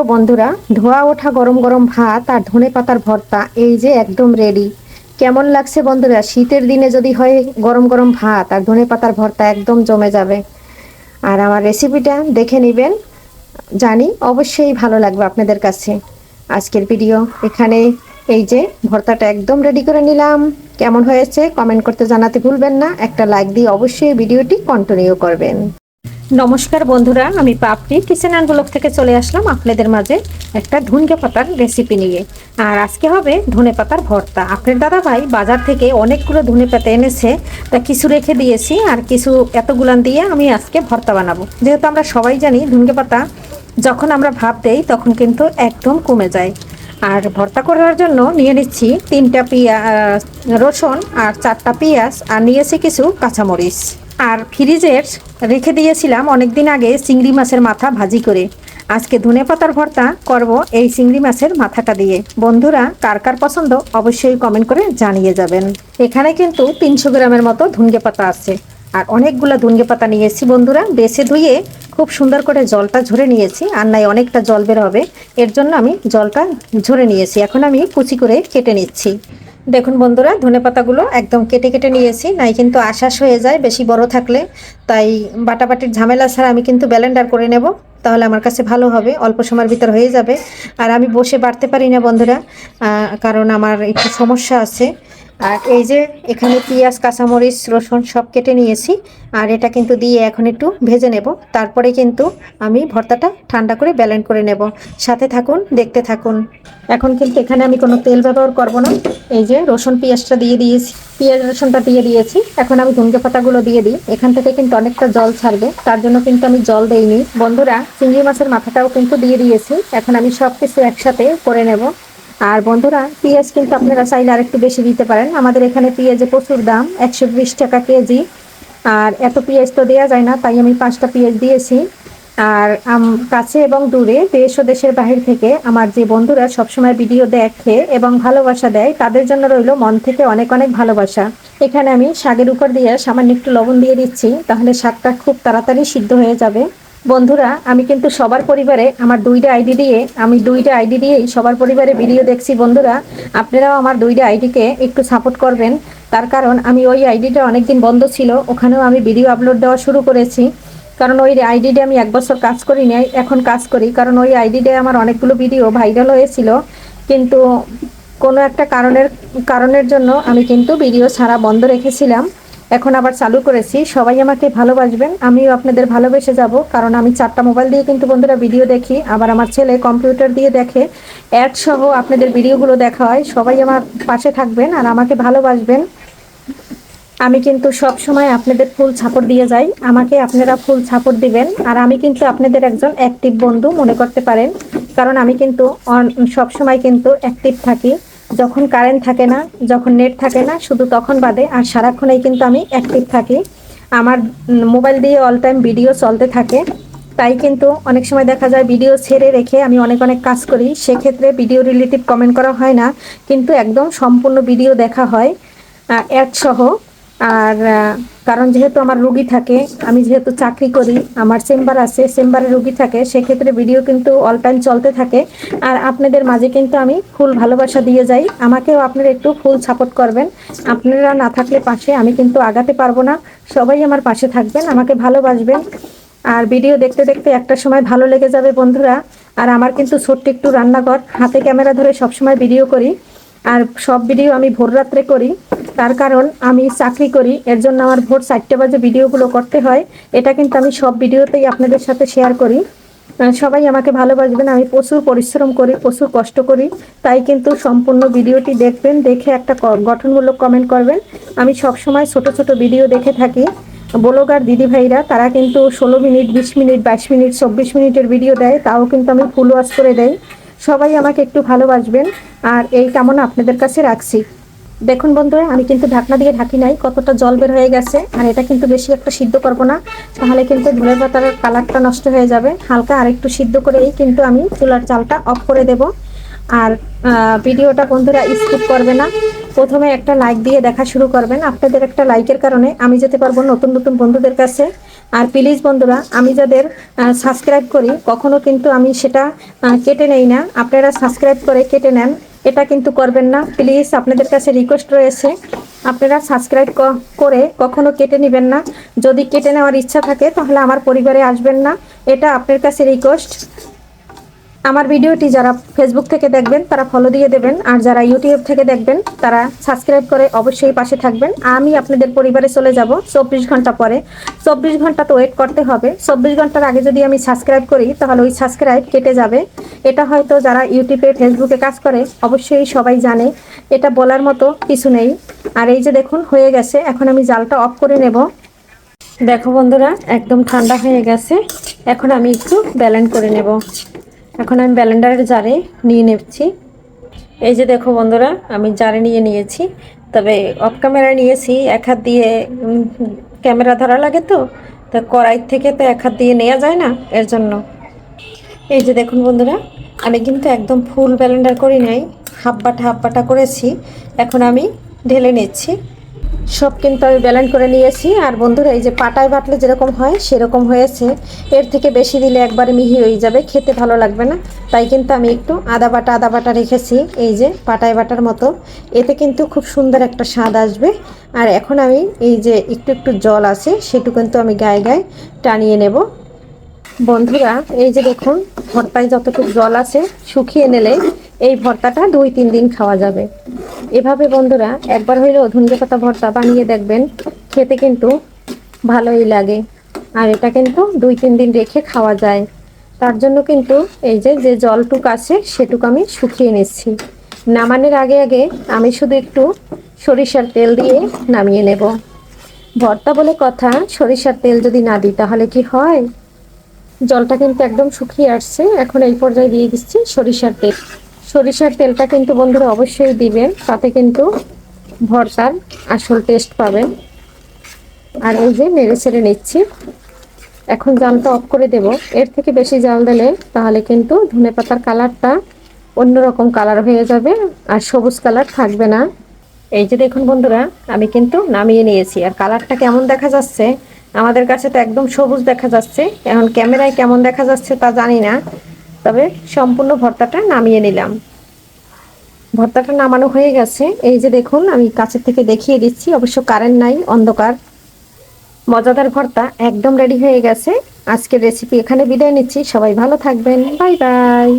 প্রিয় বন্ধুরা, ধোয়া ওঠা গরম গরম ভাত আর ধনে পাতার ভর্তা, এই যে একদম রেডি কেমন লাগছে বন্ধুরা? শীতের দিনে যদি হয় গরম গরম ভাত আর ধনে পাতার ভর্তা, একদম জমে যাবে। আর আমার রেসিপিটা দেখে নেবেন। জানি অবশ্যই ভালো লাগবে আপনাদের কাছে। আজকের ভিডিও এখানে। এই যে ভর্তাটা একদম রেডি করে নিলাম। কেমন হয়েছে? কমেন্ট করতে জানাতে ভুলবেন না। একটা লাইক দিয়ে অবশ্যই ভিডিওটি কন্টিনিউ করবেন। নমস্কার বন্ধুরা, আমি পাপড়ি। কিচেন অ্যান্ড ব্লক থেকে চলে আসলাম আপনাদের মাঝে একটা ধুনকে পাতার রেসিপি নিয়ে। আর আজকে হবে ধনে পাতার ভর্তা। আপনার দাদা ভাই বাজার থেকে অনেকগুলো ধনে পাতা এনেছে, তা কিছু রেখে দিয়েছি আর কিছু এতগুলান দিয়ে আমি আজকে ভর্তা বানাবো। যেহেতু আমরা সবাই জানি ধুনকে পাতা যখন আমরা ভাব দেই তখন কিন্তু একদম কমে যায়। আর ভর্তা করার জন্য নিয়ে নিচ্ছি তিনটা পিয়া রসুন আর চারটা পেঁয়াজ আর নিয়েছি কিছু কাঁচামরিচ। আর ফ্রিজের রেখে দিয়েছিলাম অনেক দিন আগে চিংড়ি মাছের মাথা ভাজি করে। আজকে ধনে পাতার ভর্তা করব এই চিংড়ি মাছের মাথাটা দিয়ে। বন্ধুরা, কার কার পছন্দ অবশ্যই কমেন্ট করে জানিয়ে যাবেন। এখানে কিন্তু তিনশো গ্রামের মতো ধুনগে পাতা আছে। আর অনেকগুলো ধুনগে পাতা নিয়েছি বন্ধুরা। বেছে ধুয়ে খুব সুন্দর করে জলটা ঝরে নিয়েছি। আর নাই অনেকটা জল বের হবে। এর জন্য আমি জলটা ঝরে নিয়েছি। এখন আমি কুচি করে কেটে নিচ্ছি। দেখুন বন্ধুরা, ধনে পাতাগুলো একদম কেটে কেটে নিয়েছি। নাই কিন্তু আশ্বাস হয়ে যায়, বেশি বড় থাকলে। তাই বাটাবাটির ঝামেলা ছাড়া আমি কিন্তু ব্যালেন্ডার করে নেব। তাহলে আমার কাছে ভালো হবে, অল্প সময়ের ভিতর হয়ে যাবে। আর আমি বসে বাড়তে পারি না বন্ধুরা কারণ আমার একটু সমস্যা আছে। আর এই যে এখানে পেঁয়াজ, কাঁচামরিচ, রসুন সব কেটে নিয়েছি। আর এটা কিন্তু দিয়ে এখন একটু ভেজে নেব। তারপরে কিন্তু আমি ভর্তাটা ঠান্ডা করে ব্যালেন্ড করে নেব। সাথে থাকুন, দেখতে থাকুন। এখন কিন্তু এখানে আমি কোনো তেল ব্যবহার করব না। এই যে রসুন পেঁয়াজটা দিয়ে দিয়েছি। পেঁয়াজ, রসুনটা দিয়ে দিয়েছি। এখন আমি ধুনকে পাতাগুলো দিয়ে দিই। এখান থেকে কিন্তু অনেকটা জল ছাড়বে। তার জন্য কিন্তু আমি জল দেইনি। বন্ধুরা, চিংড়ি মাছের মাথাটাও কিন্তু দিয়ে দিয়েছি। এখন আমি সব কিছু একসাথে করে নেব। আর বন্ধুরা, পেঁয়াজ কিন্তু আপনারা চাইলে আর একটু বেশি দিতে পারেন। আমাদের এখানে পেঁয়াজে প্রচুর দাম, একশো বিশ টাকা কেজি। আর এত পেঁয়াজ তো দেওয়া যায় না, তাই আমি পাঁচটা পেঁয়াজ দিয়েছি। আর কাছে এবং দূরে, দেশ ও দেশের বাহির থেকে আমার যে বন্ধুরা সবসময় ভিডিও দেখে এবং ভালোবাসা দেয়, তাদের জন্য রইল মন থেকে অনেক অনেক ভালোবাসা। এখানে আমি শাকের উপর দিয়ে সামান্য একটু লবণ দিয়ে দিচ্ছি, তাহলে শাকটা খুব তাড়াতাড়ি সিদ্ধ হয়ে যাবে। বন্ধুরা, আমি কিন্তু সবার পরিবারে আমার দুইটা আইডি দিয়ে, আমি দুইটা আইডি দিয়েই সবার পরিবারে ভিডিও দেখছি বন্ধুরা। আপনারাও আমার দুইটা আইডিকে একটু সাপোর্ট করবেন। তার কারণ আমি ওই আইডিটা অনেকদিন বন্ধ ছিল, ওখানেও আমি ভিডিও আপলোড দেওয়া শুরু করেছি। কারণ ওই আইডিতে আমি এক বছর কাজ করি নাই, এখন কাজ করি। কারণ ওই আইডিতে আমার অনেকগুলো ভিডিও ভাইরাল হয়েছিল। কিন্তু কোনো একটা কারণের কারণের জন্য আমি কিন্তু ভিডিও ছাড়া বন্ধ রেখেছিলাম। এখন আবার চালু করেছি। সবাই আমাকে ভালোবাসবেন। আমিও আপনাদের ভালোবেসে যাব, কারণ আমি চারটা মোবাইল দিয়ে কিন্তু বন্ধুরা ভিডিও দেখি, আবার আমার ছেলে কম্পিউটার দিয়ে দেখে। অ্যাড সহ আপনাদের ভিডিওগুলো দেখা হয়। সবাই আমার পাশে থাকবেন আর আমাকে ভালোবাসবেন। আমি কিন্তু সব সময় আপনাদের ফুল ছাপড় দিয়ে যাই। আমাকে আপনারা ফুল ছাপড় দিবেন। আর আমি কিন্তু আপনাদের একজন অ্যাক্টিভ বন্ধু মনে করতে পারেন। কারণ আমি কিন্তু সব সময় কিন্তু অ্যাক্টিভ থাকি। যখন কারেন্ট থাকে না, যখন নেট থাকে না, শুধু তখন বাদে আর সারাক্ষণেই কিন্তু আমি অ্যাক্টিভ থাকি। আমার মোবাইল দিয়ে অল টাইম ভিডিও চলতে থাকে। তাই কিন্তু অনেক সময় দেখা যায় ভিডিও ছেড়ে রেখে আমি অনেক অনেক কাজ করি। সেক্ষেত্রে ভিডিও রিলেটিভ কমেন্ট করা হয় না, কিন্তু একদম সম্পূর্ণ ভিডিও দেখা হয় অ্যাড সহ। আর কারণ যেহেতু আমার রুগী থাকে, আমি যেহেতু চাকরি করি, আমার চেম্বার আছে, চেম্বারে রুগী থাকে, সেক্ষেত্রে ভিডিও কিন্তু অল টাইম চলতে থাকে। আর আপনাদের মাঝে কিন্তু আমি ফুল ভালোবাসা দিয়ে যাই। আমাকেও আপনারা একটু ফুল সাপোর্ট করবেন। আপনারা না থাকলে পাশে আমি কিন্তু আগাতে পারব না। সবাই আমার পাশে থাকবেন, আমাকে ভালোবাসবেন। আর ভিডিও দেখতে দেখতে একটা সময় ভালো লেগে যাবে বন্ধুরা। আর আমার কিন্তু ছোট্ট একটু রান্নাঘর। হাতে ক্যামেরা ধরে সবসময় ভিডিও করি। আর সব ভিডিও আমি ভোর রাত্রে করি। তার কারণ আমি চাকরি করি, এর জন্য আমার ভোর চারটে বাজে ভিডিওগুলো করতে হয়। এটা কিন্তু আমি সব ভিডিওতেই আপনাদের সাথে শেয়ার করি। সবাই আমাকে ভালোবাসবেন, আমি প্রচুর পরিশ্রম করি, প্রচুর কষ্ট করি। তাই কিন্তু সম্পূর্ণ ভিডিওটি দেখবেন, দেখে একটা গঠনমূলক কমেন্ট করবেন। আমি সব সময় ছোট ছোট ভিডিও দেখে থাকি। ব্লগার দিদি ভাইরা, তারা কিন্তু ষোলো মিনিট, বিশ মিনিট, বাইশ মিনিট, চব্বিশ মিনিটের ভিডিও দেয়, তাও কিন্তু আমি ফুল ওয়াশ করে দেয় সবাই আমাকে একটু ভালোবাসবেন। আর এই কামনা আপনাদের কাছে রাখছি। দেখুন বন্ধুরা, আমি কিন্তু ঢাকনা দিয়ে ঢাকি নাই, কতটা জল বের হয়ে গেছে, আর এটা কিন্তু বেশি একটা সিদ্ধ করব না, তাহলে কিন্তু ধনে পাতার কালারটা নষ্ট হয়ে যাবে। হালকা আর একটু সিদ্ধ করেই কিন্তু আমি চুলার চালটা অফ করে দেব। আর ভিডিওটা বন্ধুরা স্কিপ করবে না, প্রথমে একটা লাইক দিয়ে দেখা শুরু করবেন। আপনাদের একটা লাইকের কারণে আমি যেতে পারব নতুন নতুন বন্ধুদের কাছে। আর প্লিজ বন্ধুরা, আমি যাদের সাবস্ক্রাইব করি, কখনো কিন্তু আমি সেটা কেটে নেই না। আপনারা সাবস্ক্রাইব করে কেটে নেন। এটা কিন্তু করবেন না। প্লিজ আপনাদের কাছে রিকোয়েস্ট রয়েছে। আপনারা সাবস্ক্রাইব করে কখনো কেটে নেবেন না। যদি কেটে নেওয়ার ইচ্ছা থাকে, তাহলে আমার পরিবারে আসবেন না। এটা আপনার কাছে রিকোয়েস্ট আমার ভিডিওটি যারা ফেসবুক থেকে দেখবেন, তারা ফলো দিয়ে দেবেন। আর যারা ইউটিউব থেকে দেখবেন, তারা সাবস্ক্রাইব করে অবশ্যই পাশে থাকবেন। আমি আপনাদের পরিবারে চলে যাব চব্বিশ ঘণ্টা পরে। চব্বিশ ঘণ্টা তো ওয়েট করতে হবে। চব্বিশ ঘণ্টার আগে যদি আমি সাবস্ক্রাইব করি, তাহলে ওই সাবস্ক্রাইব কেটে যাবে। এটা হয়তো যারা ইউটিউবে ফেসবুকে কাজ করে, অবশ্যই সবাই জানে। এটা বলার মতো কিছু নেই। আর এই যে দেখুন, হয়ে গেছে। এখন আমি জালটা অফ করে নেব। দেখো বন্ধুরা, একদম ঠান্ডা হয়ে গেছে। এখন আমি একটু ব্যালেন্ড করে নেব। এখন আমি ব্যালেন্ডারের জারে নিয়ে নেছি এই যে দেখো বন্ধুরা, আমি জারে নিয়ে নিয়েছি। তবে অফ ক্যামেরা নিয়েছি, এক হাত দিয়ে ক্যামেরা ধরা লাগে তো, তা কড়াই থেকে তো এক হাত দিয়ে নেওয়া যায় না এর জন্য। এই যে দেখুন বন্ধুরা, আমি কিন্তু একদম ফুল ব্যালেন্ডার করি নাই, হাফ বাটা হাফ বাটা করেছি। এখন আমি ঢেলে নিচ্ছি। সব কিন্তু আমি ব্যালেন্ড করে নিয়েছি। আর বন্ধুরা, এই যে পাটায় বাটলে যেরকম হয়, সেরকম হয়েছে। এর থেকে বেশি দিলে একবারে মিহি হয়ে যাবে, খেতে ভালো লাগবে না। তাই কিন্তু আমি একটু আদা বাটা আদা বাটা রেখেছি, এই যে পাটায় বাটার মতো। এতে কিন্তু খুব সুন্দর একটা স্বাদ আসবে। আর এখন আমি এই যে একটু একটু জল আছে, সেটু কিন্তু আমি গায়ে গায়ে টানিয়ে নেব। বন্ধুরা, এই যে দেখুন, ভর্তায় যতটুকু জল আছে, শুকিয়ে নিলে এই ভর্তাটা দুই তিন দিন খাওয়া যাবে। এভাবে বন্ধুরা, একবার হইলেও ধুন্দে পাতা ভর্তা বানিয়ে দেখবেন, খেতে কিন্তু ভালোই লাগে। আর এটা কিন্তু দুই তিন দিন রেখে খাওয়া যায়। তার জন্য কিন্তু এই যে যে জলটুক আছে, সেটুকু আমি শুকিয়ে নিচ্ছি। নামানোর আগে আগে আমি শুধু একটু সরিষার তেল দিয়ে নামিয়ে নেব। ভর্তা বলে কথা, সরিষার তেল যদি না দিই তাহলে কি হয়? জলটা কিন্তু একদম শুকিয়ে আসছে। এখন এই পর্যায়ে দিয়ে দিচ্ছি সরিষার তেল। সরিষার তেলটা কিন্তু বন্ধুরা অবশ্যই দিবেন, তাতে কিন্তু ভর্তার আসল টেস্ট পাবেন। আর এই যে নেড়ে ছেড়ে নিচ্ছি। এখন জালটা অফ করে দেব। এর থেকে বেশি জাল দিলে তাহলে কিন্তু ধনে পাতার কালারটা অন্যরকম কালার হয়ে যাবে আর সবুজ কালার থাকবে না। এই যে দেখুন বন্ধুরা, আমি কিন্তু নামিয়ে নিয়েছি। আর কালারটা কেমন দেখা যাচ্ছে? আমাদের কাছে তো একদম সবুজ দেখা যাচ্ছে। এখন ক্যামেরায় কেমন দেখা যাচ্ছে তা জানি না। তবে সম্পূর্ণ ভর্তাটা নামিয়ে নিলাম। ভর্তাটা নামানো হয়ে গেছে। এই যে দেখুন, আমি কাছের থেকে দেখিয়ে দিচ্ছি, অবশ্য কারেন্ট নাই, অন্ধকার। মজাদার ভর্তা একদম রেডি হয়ে গেছে। আজকের রেসিপি এখানে বিদায় নিচ্ছি। সবাই ভালো থাকবেন। Bye bye.